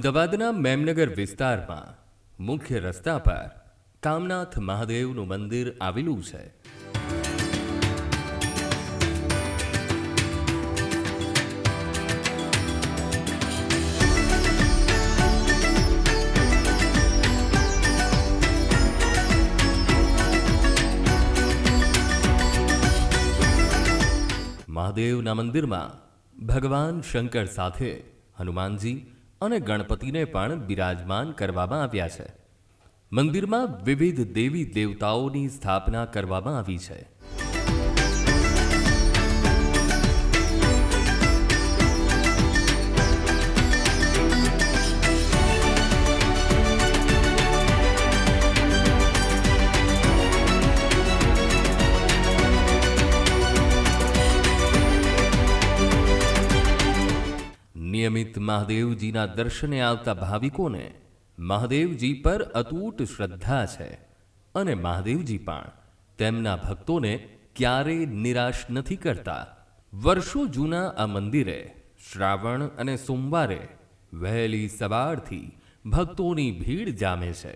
અમદાવાદના મેમનગર વિસ્તારમાં મુખ્ય રસ્તા પર કામનાથ મહાદેવનું મંદિર આવેલું છે. મહાદેવના મંદિરમાં ભગવાન શંકર સાથે હનુમાનજી અને ગણપતિને પણ બિરાજમાન કરવામાં આવ્યા છે. મંદિરમાં વિવિધ દેવી દેવતાઓની સ્થાપના કરવામાં આવી છે. નિયમિત મહાદેવજીના દર્શને આવતા ભાવિકોને મહાદેવજી પર અતૂટ શ્રદ્ધા છે અને મહાદેવજી પણ તેમના ભક્તોને ક્યારેય નિરાશ નથી કરતા. વર્ષો જૂના આ મંદિરે શ્રાવણ અને સોમવારે વહેલી સવારથી ભક્તોની ભીડ જામે છે.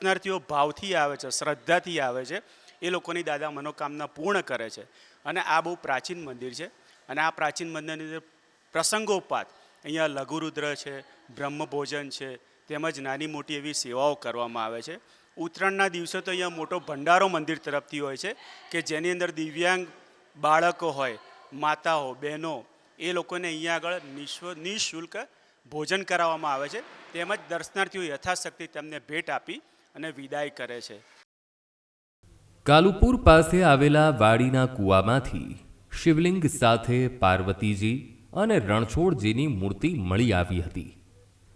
દર્શનાર્થીઓ ભાવથી આવે છે, શ્રદ્ધાથી આવે છે, એ લોકોની દાદા મનોકામના પૂર્ણ કરે છે. અને આ બહુ પ્રાચીન મંદિર છે. અને આ પ્રાચીન મંદિરની અંદર પ્રસંગોપાત, અહીંયા લઘુરુદ્ર છે, બ્રહ્મભોજન છે, તેમજ નાની મોટી એવી સેવાઓ કરવામાં આવે છે. ઉત્તરાયણના દિવસે તો અહીંયા મોટો ભંડારો મંદિર તરફથી હોય છે કે જેની અંદર દિવ્યાંગ બાળકો હોય, માતાઓ, બહેનો, એ લોકોને અહીંયા આગળ નિશ્વ, નિઃશુલ્ક ભોજન કરાવવામાં આવે છે. તેમજ દર્શનાર્થીઓ યથાશક્તિ તેમને ભેટ આપી અને વિદાય કરે છે. કાલુપુર પાસે આવેલા વાડીના કૂવામાંથી શિવલિંગ સાથે પાર્વતીજી અને રણછોડજીની મૂર્તિ મળી આવી હતી.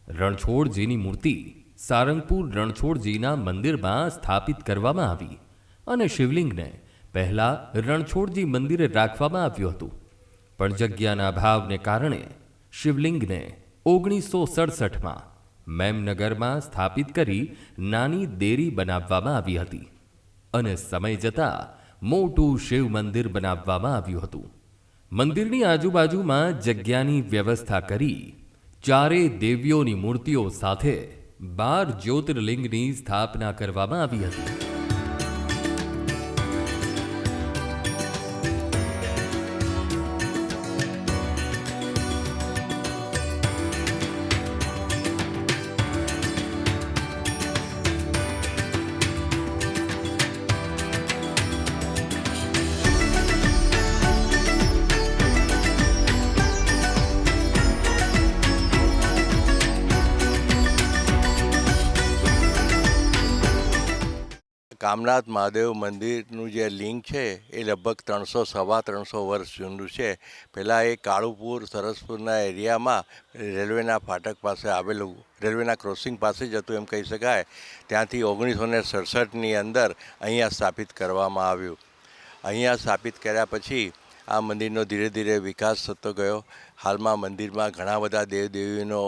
રણછોડજીની મૂર્તિ સારંગપુર રણછોડજીના મંદિરમાં સ્થાપિત કરવામાં આવી અને શિવલિંગને પહેલા રણછોડજી મંદિરે રાખવામાં આવ્યું હતું. પણ જગ્યાના અભાવને કારણે શિવલિંગને ઓગણીસો સડસઠમાં મેમનગરમાં સ્થાપિત કરી નાની દેરી બનાવવામાં આવી હતી અને સમય જતાં મોટું શિવ મંદિર બનાવવામાં આવ્યું હતું. મંદિરની આજુબાજુમાં જગ્યાની વ્યવસ્થા કરી ચારે દેવીઓની મૂર્તિઓ સાથે બાર જ્યોતિર્લિંગની સ્થાપના કરવામાં આવી હતી. કામનાથ મહાદેવ મંદિરનું જે લિંગ છે, એ લગભગ ત્રણસો સવા ત્રણસો વર્ષ જૂનું છે. પહેલાં એ કાળુપુર, સરસપુરના એરિયામાં રેલવેના ફાટક પાસે આવેલું, રેલવેના ક્રોસિંગ પાસે જ હતું એમ કહી શકાય. ત્યાંથી ઓગણીસો ને સડસઠની અંદર અહીંયા સ્થાપિત કરવામાં આવ્યું. અહીંયા સ્થાપિત કર્યા પછી આ મંદિરનો ધીરે ધીરે વિકાસ થતો ગયો. હાલમાં મંદિરમાં ઘણા બધા દેવદેવીનો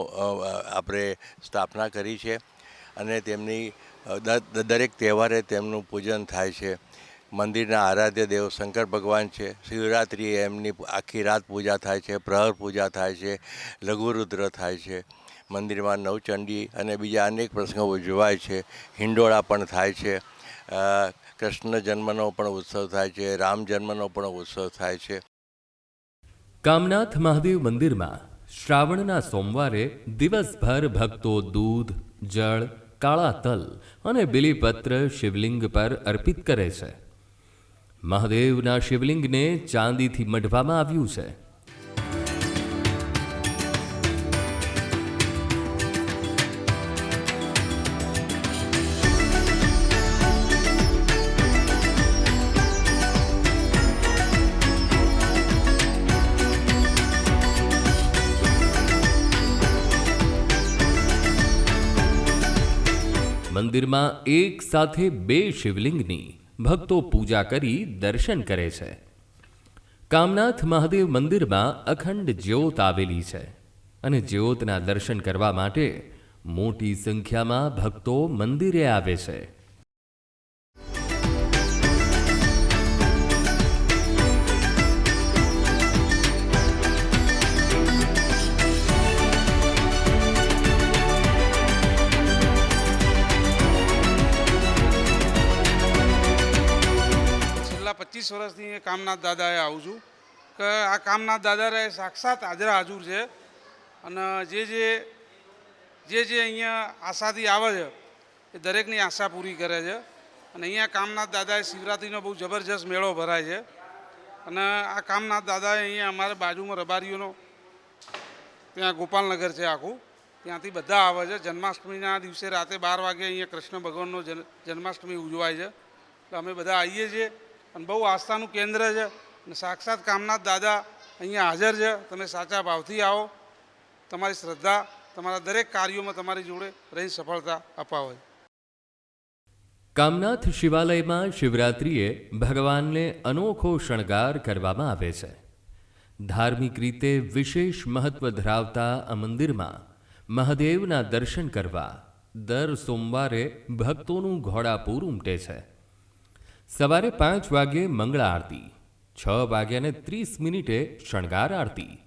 આપણે સ્થાપના કરી છે. અને તેમની દરેક તહેવારે તેમનું પૂજન થાય છે. મંદિરના આરાધ્ય દેવ શંકર ભગવાન છે. શિવરાત્રિએ એમની આખી રાત પૂજા થાય છે, પ્રહર પૂજા થાય છે, લઘુરુદ્ર થાય છે, મંદિરમાં નવચંડી અને બીજા અનેક પ્રસંગો ઉજવાય છે, હિંડોળા પણ થાય છે કૃષ્ણ જન્મનો પણ ઉત્સવ થાય છે, રામ જન્મનો પણ ઉત્સવ થાય છે. કામનાથ મહાદેવ મંદિરમાં શ્રાવણના સોમવારે દિવસભર ભક્તો દૂધ, જળ કાળા તલ અને બિલીપત્ર શિવલિંગ પર અર્પિત કરે છે. મહાદેવના શિવલિંગને ચાંદીથી મઢવામાં આવ્યું છે. મંદિરમાં એક સાથે બે શિવલિંગની ભક્તો પૂજા કરી દર્શન કરે છે. કામનાથ મહાદેવ મંદિરમાં અખંડ જ્યોત આવેલી છે અને જ્યોતના દર્શન કરવા માટે મોટી સંખ્યામાં ભક્તો મંદિરે આવે છે. પચીસ અહીંયા કામનાથ દાદાએ આવું છું કે આ કામનાથ દાદા રહે સાક્ષાત હાજરા હાજર છે. અને જે જે જે જે અહીંયા આશાથી આવે છે, એ દરેકની આશા પૂરી કરે છે. અને અહીંયા કામનાથ દાદાએ શિવરાત્રિનો બહુ જબરજસ્ત મેળો ભરાય છે. અને આ કામનાથ દાદાએ અહીંયા અમારે બાજુમાં રબારીઓનો, ત્યાં ગોપાલનગર છે આખું, ત્યાંથી બધા આવે છે. જન્માષ્ટમીના દિવસે રાતે બાર વાગે અહીંયા કૃષ્ણ ભગવાનનો જન્માષ્ટમી ઉજવાય છે. એટલે અમે બધા આવીએ છીએ. અને બહુ આસ્થાનું કેન્દ્ર છે. અને સાક્ષાત કામનાથ દાદા અહીંયા હાજર છે. તમે સાચા ભાવથી આવો. તમારી શ્રદ્ધા, તમારા દરેક કાર્યોમાં તમારી જોડે રહી સફળતા અપાવે. કામનાથ શિવાલયમાં શિવરાત્રિએ ભગવાનને અનોખો શણગાર કરવામાં આવે છે. ધાર્મિક રીતે વિશેષ મહત્વ ધરાવતા આ મંદિરમાં મહાદેવના દર્શન કરવા દર સોમવારે ભક્તોનું ઘોડાપૂર ઉમટે છે. સવારે પાંચ વાગ્યે મંગળા આરતી, છ વાગ્યાને ત્રીસ મિનિટે શણગાર આરતી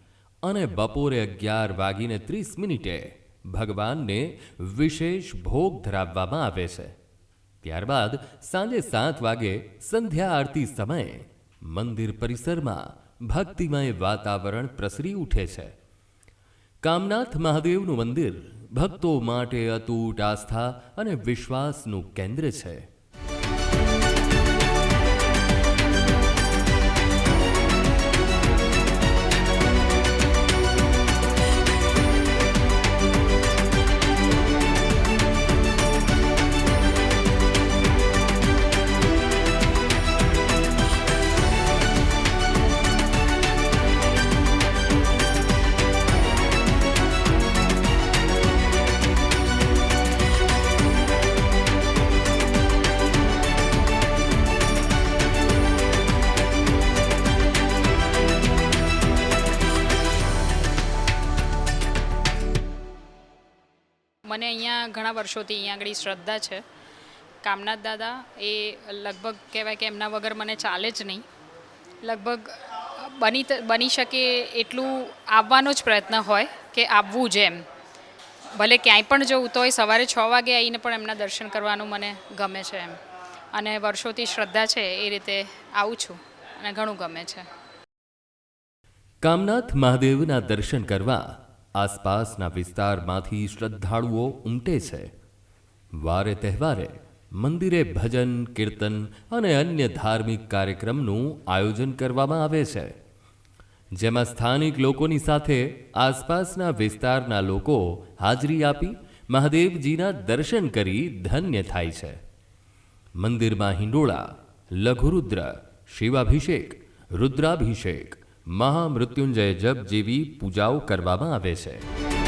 અને બપોરે અગિયાર વાગીને ત્રીસ મિનિટે ભગવાનને વિશેષ ભોગ ધરાવવામાં આવે છે. ત્યારબાદ સાંજે સાત વાગે સંધ્યા આરતી સમયે મંદિર પરિસરમાં ભક્તિમય વાતાવરણ પ્રસરી ઉઠે છે. કામનાથ મહાદેવનું મંદિર ભક્તો માટે અતૂટ આસ્થા અને વિશ્વાસનું કેન્દ્ર છે. મને અહીંયા ઘણા વર્ષોથી અહીંયા આગળ શ્રદ્ધા છે. કામનાથ દાદા એ લગભગ કહેવાય કે એમના વગર મને ચાલે જ નહીં. લગભગ બની બની શકે એટલું આવવાનો જ પ્રયત્ન હોય કે આવવું જ એમ. ભલે ક્યાંય પણ જવું તોય સવારે છ વાગે આવીને પણ એમના દર્શન કરવાનું મને ગમે છે એમ. અને વર્ષોથી શ્રદ્ધા છે એ રીતે આવું છું અને ઘણું ગમે છે. કામનાથ મહાદેવના દર્શન કરવા આસપાસના વિસ્તારમાંથી શ્રદ્ધાળુઓ ઉમટે છે. વારે તહેવારે મંદિરે ભજન, કીર્તન અને અન્ય ધાર્મિક કાર્યક્રમનું આયોજન કરવામાં આવે છે. જેમાં સ્થાનિક લોકોની સાથે આસપાસના વિસ્તારના લોકો હાજરી આપી મહાદેવજીના દર્શન કરી ધન્ય થાય છે. મંદિરમાં હિંડોળા, લઘુરુદ્ર, શિવાભિષેક, રુદ્રાભિષેક મહામૃત્યુંજય જપ જેવી પૂજાઓ કરવામાં આવે છે.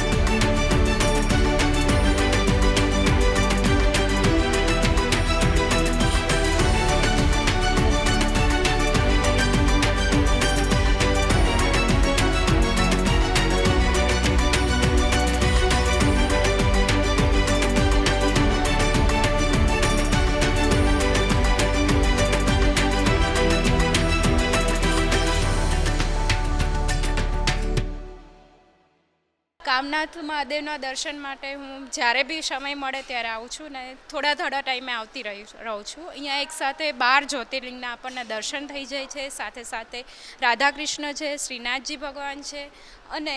મહાદેવના દર્શન માટે હું જ્યારે બી સમય મળે ત્યારે આવું છું ને થોડા થોડા ટાઈમે આવતી રહી રહું છું. અહીંયા એક સાથે બાર જ્યોતિર્લિંગના આપણને દર્શન થઈ જાય છે, સાથે સાથે રાધાકૃષ્ણ છે, શ્રીનાથજી ભગવાન છે અને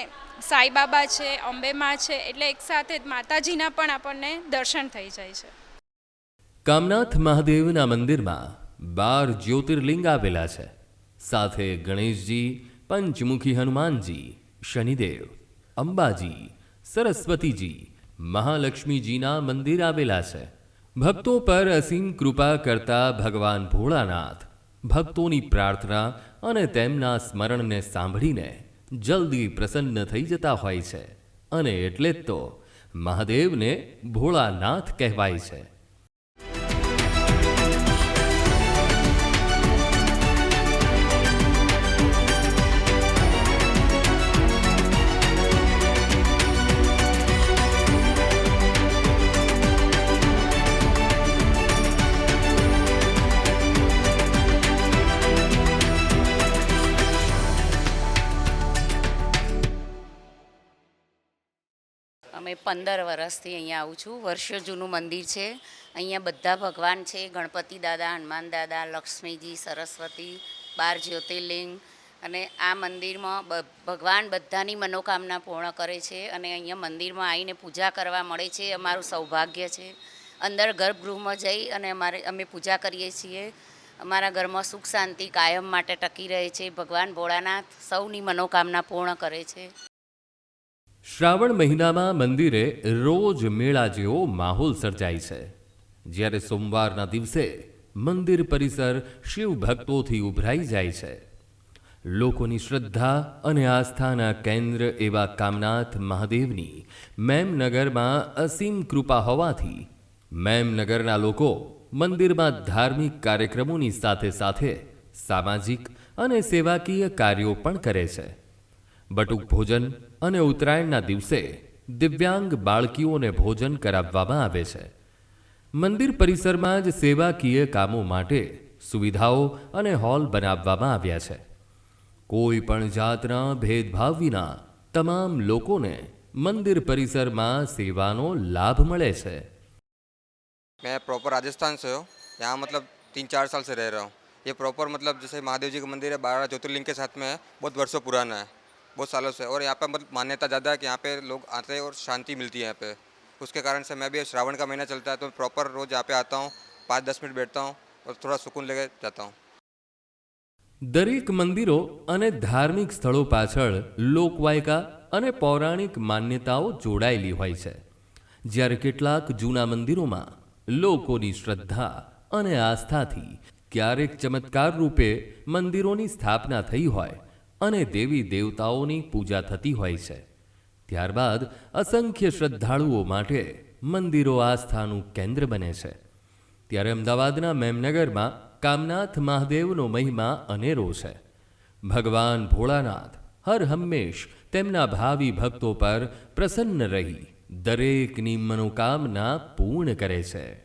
સાંઈબાબા છે અંબેમાં છે, એટલે એક સાથે માતાજીના પણ આપણને દર્શન થઈ જાય છે. કામનાથ મહાદેવના મંદિરમાં બાર જ્યોતિર્લિંગ આવેલા છે. સાથે ગણેશજી, પંચમુખી હનુમાનજી, શનિદેવ, અંબાજી સરસ્વતીજી, મહાલક્ષ્મીજીના મંદિર આવેલા છે. ભક્તો પર અસીમ કૃપા કરતા ભગવાન ભોળાનાથ ભક્તોની પ્રાર્થના અને તેમના સ્મરણને સાંભળીને જલ્દી પ્રસન્ન થઈ જતા હોય છે. અને એટલે જ તો મહાદેવને ભોળાનાથ કહેવાય છે. પંદર વર્ષથી અહીંયા આવું છું. વર્ષો જૂનું મંદિર છે. અહીંયા બધા ભગવાન છે. ગણપતિ દાદા, હનુમાન દાદા, લક્ષ્મીજી, સરસ્વતી, બાર જ્યોતિર્લિંગ અને આ મંદિરમાં ભગવાન બધાની મનોકામના પૂર્ણ કરે છે અને અહીંયા મંદિરમાં આવીને પૂજા કરવા મળે છે. અમારું સૌભાગ્ય છે. અંદર ગર્ભગૃહમાં જઈ અને અમારે, અમે પૂજા કરીએ છીએ. અમારા ઘરમાં સુખ શાંતિ કાયમ માટે ટકી રહે છે. ભગવાન ભોળાનાથ સૌની મનોકામના પૂર્ણ કરે છે. શ્રાવણ મહિનામાં મંદિરે રોજ મેળા જેવો માહોલ સર્જાય છે. જ્યારે સોમવારના દિવસે મંદિર પરિસર શિવ ભક્તોથી ઉભરાઈ જાય છે. લોકોની શ્રદ્ધા અને આસ્થાના કેન્દ્ર એવા કામનાથ મહાદેવની મેમનગરમાં અસીમ કૃપા હોવાથી મેમનગરના લોકો મંદિરમાં ધાર્મિક કાર્યક્રમોની સાથે સાથે સામાજિક અને સેવાકીય કાર્યો પણ કરે છે. બટુક ભોજન અને ઉત્તરાયણના દિવસે દિવ્યાંગ બાળકીઓને ભોજન કરાવવામાં આવે છે મંદિર પરિસરમાં જ સેવાકીય કામો માટે સુવિધાઓ અને હોલ બનાવવામાં આવ્યા છે કોઈ પણ જાતના ભેદભાવ વિના તમામ લોકોને મંદિર પરિસરમાં સેવાનો લાભ મળે છે मैं प्रॉपर राजस्थान से हूँ यहाँ मतलब तीन चार साल से रह रहा हूँ ये प्रॉपर मतलब जैसे महादेव जी का मंदिर है बारह ज्योतिर्लिंग के साथ में है बहुत वर्षों पुराना है बहुत सालों से और यहाँ पे मतलब मान्यता ज़्यादा है कि यहाँ पे लोग आते हैं और शांति मिलती है यहाँ पे उसके कारण से मैं भी श्रावण का महीना चलता है तो प्रॉपर रोज़ यहाँ पे आता हूँ पाँच दस मिनट बैठता हूँ और थोड़ा सुकून लेके जाता हूँ દરેક મંદિરો અને ધાર્મિક સ્થળો પાછળ લોકવાયકા અને પૌરાણિક માન્યતાઓ જોડાયેલી હોય છે જ્યારે કેટલાક જૂના મંદિરોમાં લોકોની શ્રદ્ધા અને આસ્થાથી ક્યારેક ચમત્કાર રૂપે મંદિરોની સ્થાપના થઈ હોય અને દેવી દેવતાઓની પૂજા થતી હોય છે. ત્યારબાદ અસંખ્ય શ્રદ્ધાળુઓ માટે મંદિરો આસ્થાનું કેન્દ્ર બને છે. ત્યારે અમદાવાદના મેમનગરમાં કામનાથ મહાદેવનો મહિમા અનેરો છે. ભગવાન ભોળાનાથ, હર હંમેશ તેમના ભાવિ ભક્તો પર પ્રસન્ન રહી દરેકની મનોકામના પૂર્ણ કરે છે.